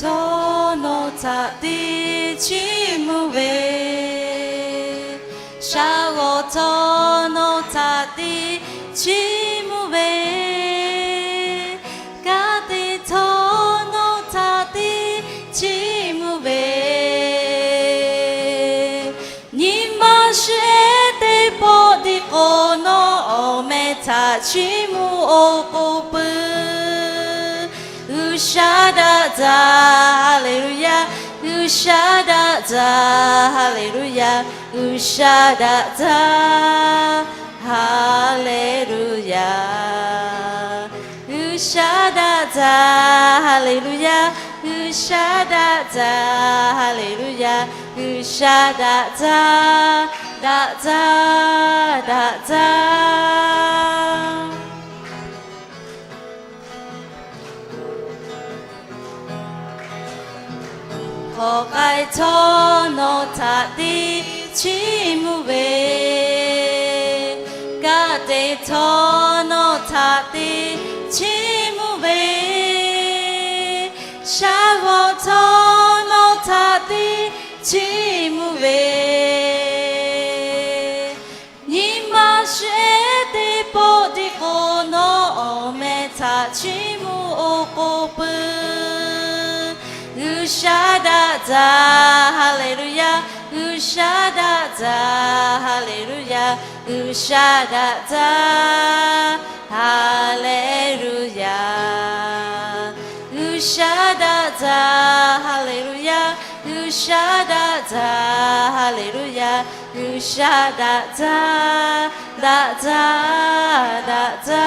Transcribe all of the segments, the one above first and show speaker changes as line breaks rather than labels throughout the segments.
to nota dicimuve shao to nota dicimuve gate to nota dicimuve nimashete podi ono ometa chimu okopu Ushadada, hallelujah. Ushadada, hallelujah. Ushadada, hallelujah. Ushadada, hallelujah. Ushadada, hallelujah. da, da da da da. ဟောကိုင်သောနောသာတိချီမူဝေကတေသောနောသာတိချီမူဝေရှာဝသောနောသာတိချီမူဝေညီမရှိတေပိုဒီကိုနောမေသာချီမူအိုကိုပ Ushadata, hallelujah. Ushadata, hallelujah. Ushadata, hallelujah. Ushadata, hallelujah. Ushadata, hallelujah. Ushadata, da da da da.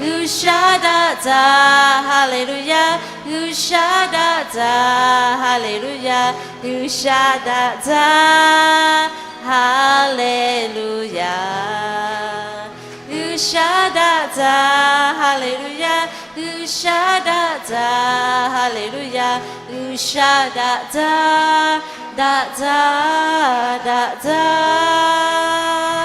Ushadata, hallelujah. Ushadata, hallelujah. Ushadata, hallelujah. Ushadata, hallelujah. Ushadata, hallelujah. Ushadata, da da da da.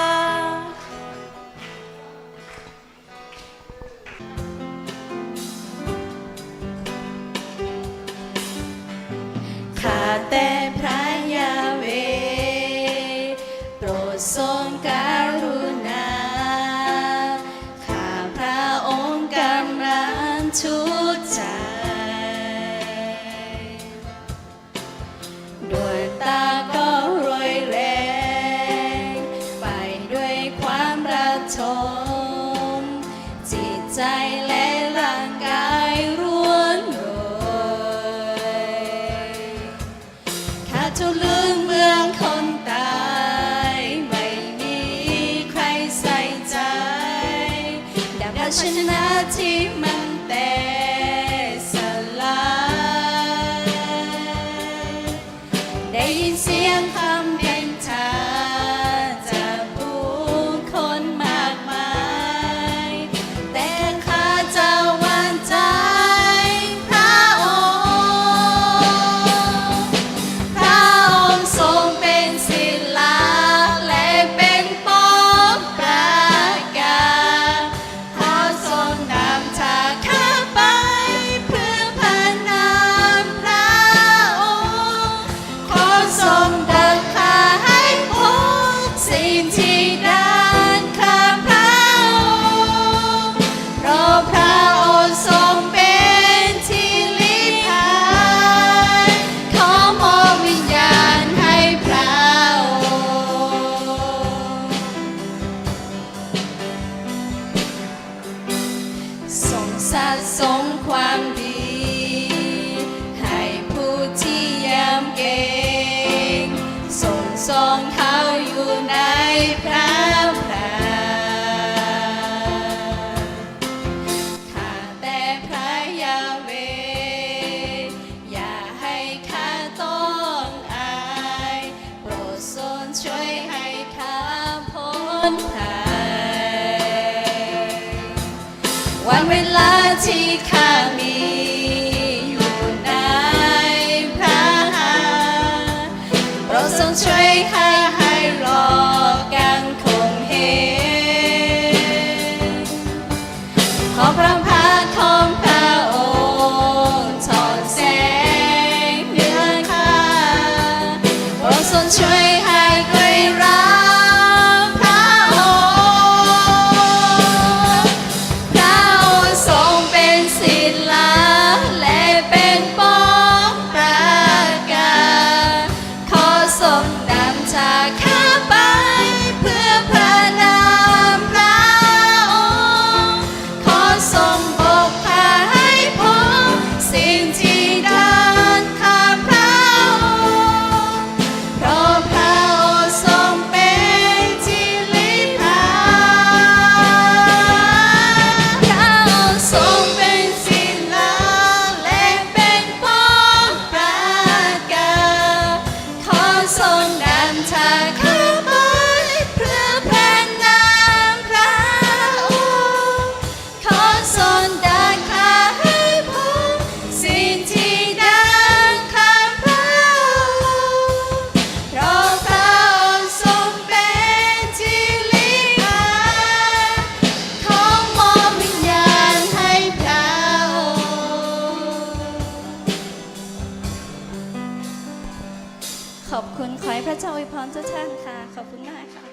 ชนะที่มันแต่ะสมความดี ให้ผู้ที่ยำเก่งทรงทรงเขาอยู่ในพระพรข้าแต่พระยาเว อย่าให้ข้าต้องอาย โปรดทรงช่วยให้ข้าพ้นภัยวันเวลา train. time. คุณขอให้พระเจ้าอวยพรทุกท่านค่ะ ขอบคุณมากค่ะ